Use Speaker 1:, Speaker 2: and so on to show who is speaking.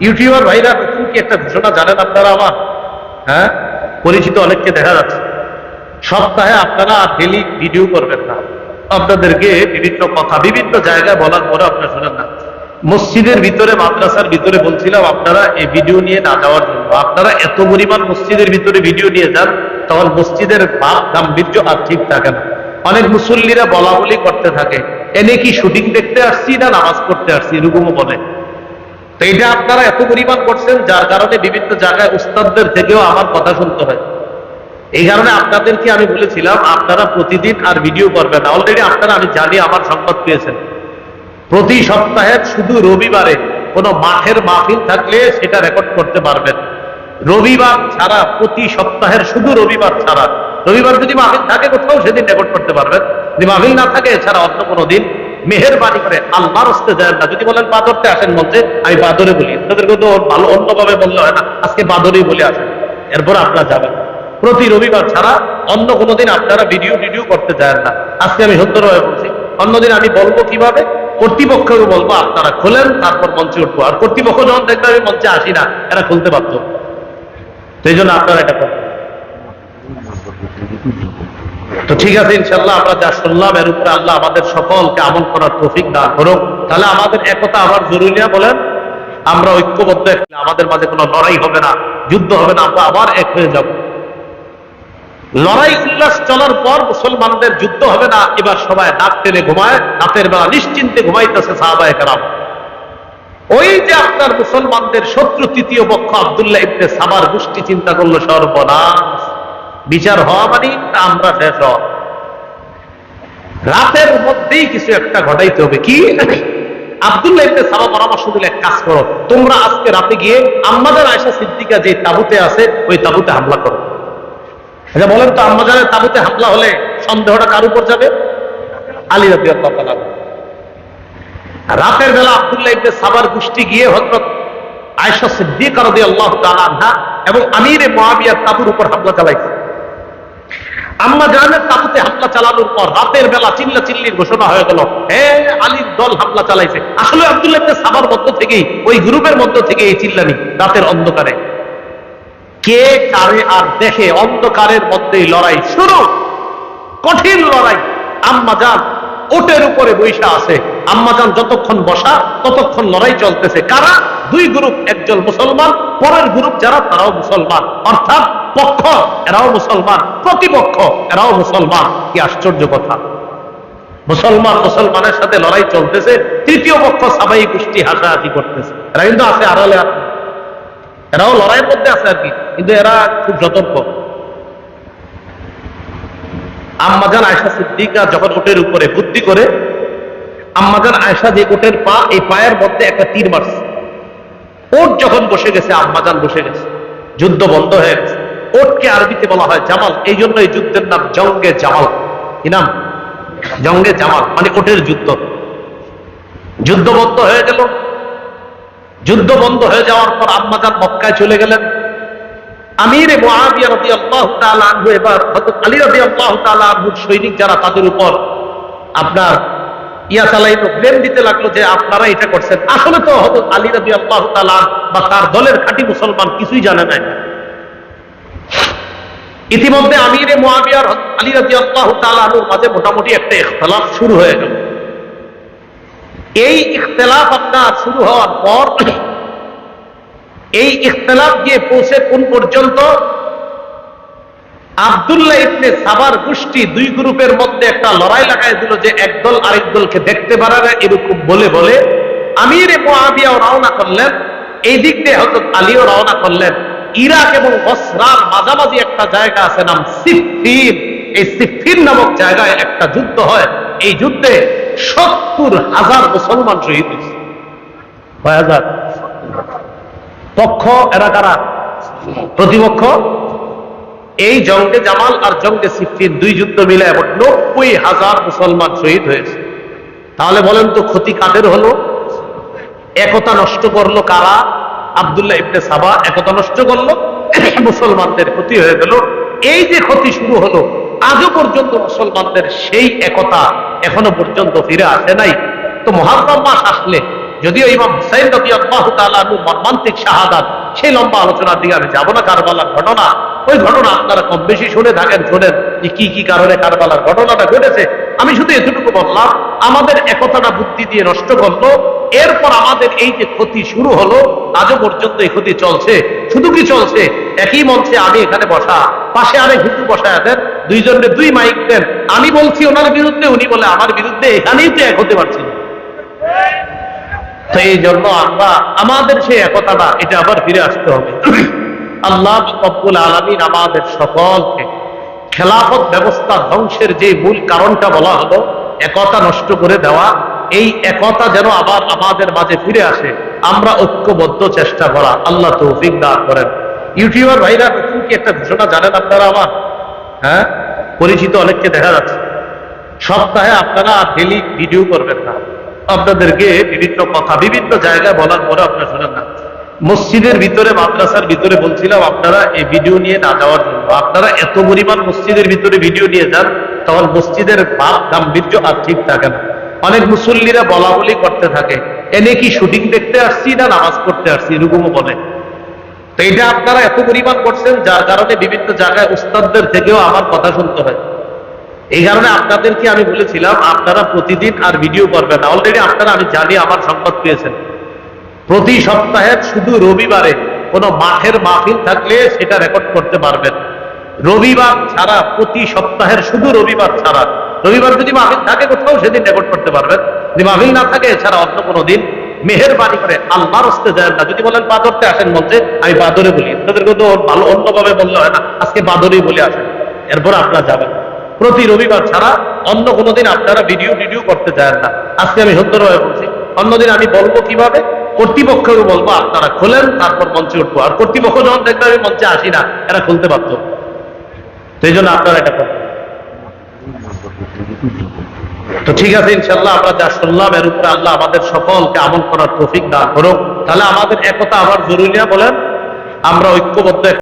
Speaker 1: YouTuber ভাইরা নতুন কি একটা ঘোষণা জানেন আপনারা আমার? হ্যাঁ? পরিচিত অনেককে দেখা যাচ্ছে। সপ্তাহে আপনারা ডেলি ভিডিও করবেন না। আপনাদেরকে বিভিন্ন কথা, বিভিন্ন জায়গায় বলার পরে আপনারা শুনেন না। মসজিদের ভিতরে, মাদ্রাসার ভিতরে বলছিলাম আপনারা এই ভিডিও নিয়ে না যাওয়ার জন্য। আপনারা এত পরিমাণ মসজিদের ভিতরে ভিডিও নিয়ে যান, তখন মসজিদের গাম্ভীর্য আর ঠিক থাকে না। অনেক মুসল্লিরা বলা বলি করতে থাকে, এনে কি শুটিং দেখতে আসছি না নামাজ পড়তে আসছি? এরকমও বলে। তো এটা আপনারা এত পরিমাণ করছেন, যার কারণে বিভিন্ন জায়গায় উস্তাদদের থেকেও আমার কথা শুনতে হয়। এই কারণে আপনাদেরকে আমি বলেছিলাম, আপনারা প্রতিদিন আর ভিডিও করবেন অলরেডি আপনারা, আমি জানি, আমার সংবাদ পেয়েছেন। প্রতি সপ্তাহে শুধু রবিবারে কোনো মাঠের মাহফিল থাকলে সেটা রেকর্ড করতে পারবেন। রবিবার ছাড়া, প্রতি সপ্তাহের শুধু রবিবার ছাড়া। রবিবার যদি মাহফিল থাকে, কোথাও সেদিন রেকর্ড করতে পারবেন। যদি মাহফিল না থাকে, এছাড়া অন্য কোনো দিন। মেহেরবানি করে আল্লাহর হস্তে যায় না। যদি বলেন বাদরতে আসেন মঞ্চে আমি বাদরে বলি। তাদেরকে তো ভালো অন্যভাবে বললে হয় না। আজকে বাদরেই বলে আসেন। এরপর আপনারা যাবেন। প্রতি রবিবার ছাড়া অন্য কোনো দিন আপনারা ভিডিও ভিডিও করতে চান না। আজকে আমি সুন্দরভাবে বলছি অন্যদিন আমি বলব কীভাবে? কর্তৃপক্ষকে বলব, আপনারা খোলেন, তারপর মঞ্চে উঠবো। আর কর্তৃপক্ষ যখন দেখবে আমি মঞ্চে আসি না, এরা খুলতে পারতো সেই জন্য আপনারা এটা করবেন তো ঠিক আছে ইনশাল্লাহ আমরা যা শুনলাম, এর উপরে আল্লাহ আমাদের সকলকে আমল করার তৌফিক দান করুক। তাহলে আমাদের একতা আবার জরুরি না বলেন? আমরা ঐক্যবদ্ধ আমাদের মাঝে কোনো লড়াই হবে না, যুদ্ধ হবে না, আমরা আবার এক হয়ে যাব। লড়াই উল্লাস চলার পর মুসলমানদের যুদ্ধ হবে না, এবার সবাই নাক টেনে ঘুমায়, রাতের বেলা নিশ্চিন্তে ঘুমাইতেছে সাহাবায় কারাম। ওই যে আপনার মুসলমানদের শত্রু তৃতীয় পক্ষ আবদুল্লাহ ইবনে সাবার গোষ্ঠী চিন্তা করল সর্বনাশ। বিচার হওয়া মানে আমরা শেষ হওয়া। রাতের মধ্যেই কিছু একটা ঘটাইতে হবে। কি? পরামর্শ দিলে এক কাজ করো। তোমরা আজকে রাতে গিয়ে আমাদের আয়সা সিদ্দিকা যে তাবুতে আছে, ওই তাবুতে হামলা করো। আচ্ছা বলেন তো তাবুতে হামলা হলে সন্দেহটা কার উপর যাবে? আলী রাবি রাতের বেলা আব্দুল্লাহ ইবনে সাবার গোষ্ঠী গিয়ে হযরত আয়সা সিদ্দিকা এবং আমিরে মুয়াবিয়ার তাবুর উপর হামলা চালাইছে। আম্মা জানের তাবুতে হামলা চালানোর পর রাতের বেলা চিল্লা চিল্লির ঘোষণা হয়ে গেল, হে আলীর দল হামলা চালাইছে। আসলে আব্দুল্লাহ সাবার মধ্য থেকেই, ওই গ্রুপের মধ্য থেকে এই চিল্লানি রাতের অন্ধকারে। কে, কারে আর দেখে অন্ধকারের মধ্যেই লড়াই শুরু। কঠিন লড়াই। আম্মা যান ওটের উপরে বৈশা আছে। আম্মাজান যতক্ষণ বসা, ততক্ষণ লড়াই চলতেছে। কারা? দুই গ্রুপ, একজন মুসলমান, পরের গ্রুপ যারা, তারাও মুসলমান। অর্থাৎ পক্ষ, এরাও মুসলমান, প্রতিপক্ষ, এরাও মুসলমান। কি আশ্চর্য কথা। মুসলমান মুসলমানের সাথে লড়াই চলতেছে, তৃতীয় পক্ষ সাবাই গোষ্ঠী হাসাহাসি করতেছে। এরা কিন্তু আছে আড়ালে আছে। এরাও লড়াইয়ের মধ্যে আছে আর কি, কিন্তু এরা খুব সতর্ক। আম্মাজান আয়সা সিদ্দিকা যখন ওটের উপরে বুদ্ধি করে আম্মাজান আয়সা যে ওটের পা, এই পায়ের মধ্যে একটা তীর মারছে। ওট যখন বসে গেছে আম্মাজান বসে গেছে। যুদ্ধ বন্ধ হয়ে গেছে। ওটকে আরবিতে বলা হয় জামাল। এই জন্য এই যুদ্ধের নাম জঙ্গে জামাল। কি নাম? জঙ্গে জামাল। মানে ওটের যুদ্ধ। যুদ্ধ বন্ধ হয়ে গেল। যুদ্ধ বন্ধ হয়ে যাওয়ার পর আম্মাজান মক্কায় চলে গেলেন। আমির এবার আলী তাআলা আনহুর সৈনিক যারা তাদের উপর আপনার ইয়া চালাইতো ব্লেম দিতে লাগল যে আপনারা এটা করছেন। আসলে তো হযরত আলী রাদিয়াল্লাহু তাআলা বা তার দলের খাঁটি মুসলমান কিছুই জানে না ইতিমধ্যে আমিরে মুআবিয়ার আলী রাদিয়াল্লাহু তাআলা আনহুর মাঝে মোটামুটি একটা ইখতিলাফ শুরু হয়ে গেল। এই ইখতিলাফ আপনার শুরু হওয়ার পর, এই ইখতলাফ গিয়ে পৌঁছে কোন পর্যন্ত? আবদুল্লাহ ইবনে সাবার গোষ্ঠী দুই গ্রুপের মধ্যে একটা লড়াই লাগাই দিল যে একদল আরেক দলকে দেখতে পারে না, এরকম বলে বলে আমির মুআবিয়াও রওনা করলেন, এই দিক দিয়ে হযরত আলীও রওনা করলেন। ইরাক এবং বসরার মাঝামাঝি একটা জায়গা আছে নাম সিফিন এই সিফিন নামক জায়গায় একটা যুদ্ধ হয়। এই যুদ্ধে সত্তর হাজার মুসলমান শহীদ হয়েছে। পক্ষ, এরা কারা? প্রতিপক্ষ। এই জঙ্গে জামাল আর জঙ্গে সিফিন দুই যুদ্ধ মিলে এমন নব্বই হাজার মুসলমান শহীদ হয়েছে। তাহলে বলেন তো ক্ষতি কাদের হলো? একতা নষ্ট করল কারা? আবদুল্লাহ ইবনে সাবা একতা নষ্ট করল মুসলমানদের ক্ষতি হয়ে গেল। এই যে ক্ষতি শুরু হলো, আজও পর্যন্ত মুসলমানদের সেই একতা এখনও পর্যন্ত ফিরে আসে নাই। তো মহাত্মা মাস আসলে, যদিও ইমাম হুসাইন রবি আব্বাহ তালু মর্মান্তিক শাহাদাত, সেই লম্বা আলোচনার দিকে আমি যাব না, কারবালার ঘটনা। ওই ঘটনা আপনারা কম বেশি শুনে থাকেন, শোনেন যে কি কি কারণে কারবালার ঘটনাটা ঘটেছে। আমি শুধু এতটুকু বললাম, আমাদের একতাটা বুদ্ধি দিয়ে নষ্ট করল, এরপর আমাদের এই যে ক্ষতি শুরু হলো, আজও পর্যন্ত এই ক্ষতি চলছে। শুধু কি চলছে? একই মঞ্চে আমি এখানে বসা, পাশে আরেক হিন্দু বসায় দেন দুইজনের দুই মাইক দেন। আমি বলছি ওনার বিরুদ্ধে, উনি বলে আমার বিরুদ্ধে এখানেই তো এক হতে পারছি তো এই জন্য আমরা, আমাদের সেই একতাটা, এটা আবার ফিরে আসতে হবে। আল্লাহ রব্বুল আলমিন আমাদের সকলকে খেলাফত ব্যবস্থা ধ্বংসের যে মূল কারণটা বলা হলো, একতা নষ্ট করে দেওয়া, এই একতা যেন আবার আমাদের মাঝে ফিরে আসে, আমরা ঐক্যবদ্ধ চেষ্টা করা, আল্লাহ তৌফিক দান করেন। ইউটিউবার ভাইরা নতুন কি একটা ঘোষণা জানেন আপনারা আমার? হ্যাঁ? পরিচিত অনেককে দেখা যাচ্ছে। সপ্তাহে আপনারা ডেলি ভিডিও করবেন না। আপনাদেরকে বিভিন্ন কথা, বিভিন্ন জায়গায় বলার পরে আপনারা শুনেন মসজিদের ভিতরে, মাদ্রাসার ভিতরে বলছিলাম, আপনারা এই ভিডিও নিয়ে না যাওয়ার জন্য। আপনারা এত পরিমাণ মসজিদের ভিতরে ভিডিও নিয়ে যান, তখন মসজিদের ভাব গাম্ভীর্য আর ঠিক থাকে না। অনেক মুসল্লিরা বলা বলি করতে থাকে, এনে কি শুটিং দেখতে আসছি না নামাজ পড়তে আসছি? এরকমও বলে। তো এটা আপনারা এত পরিমাণ করছেন, যার কারণে বিভিন্ন জায়গায় উস্তাদদের থেকেও আমার কথা শুনতে হয়। এই কারণে আপনাদেরকে আমি বলেছিলাম, আপনারা প্রতিদিন আর ভিডিও করবেন অলরেডি আপনারা, আমি জানি, আমার সংবাদ পেয়েছেন। প্রতি সপ্তাহে শুধু রবিবারে কোন মাঠের মাহফিল থাকলে সেটা রেকর্ড করতে পারবেন। রবিবার ছাড়া প্রতি সপ্তাহের শুধু রবিবার ছাড়া। রবিবার যদি মাহফিল থাকে, কোথাও সেদিন রেকর্ড করতে পারবেন। যদি মাহফিল না থাকে, এছাড়া অন্য কোনো দিন মেহেরবানি করে আল্লাহর হস্তে যায় না। যদি বলেন, বাদরতে আসেন মঞ্চে আমি বাদরে বলি। তাদেরকে তো ভালো, অন্যভাবে বললে হয় না। আজকে বাদরেই বলে আসেন। এরপর আপনারা যাবেন। প্রতি রবিবার ছাড়া অন্য কোনো দিন আপনারা ভিডিও ভিডিও করতে চান না। আজকে আমি সুন্দরভাবে বলছি। অন্যদিন আমি বলব কীভাবে? কর্তৃপক্ষকে বলব, আপনারা খোলেন, তারপর মঞ্চে উঠবো। আর কর্তৃপক্ষ যখন দেখবে, আমি মঞ্চে আসি না, এরা খুলতে পারতো সেই জন্য আপনারা এটা করবেন। তো ঠিক আছে ইনশাল্লাহ আমরা যা শুনলাম, এর উপরে আল্লাহ আমাদের সকলকে আমল করার তৌফিক দান করুক। তাহলে আমাদের একতা আবার জরুরি না বলেন? আমরা ঐক্যবদ্ধ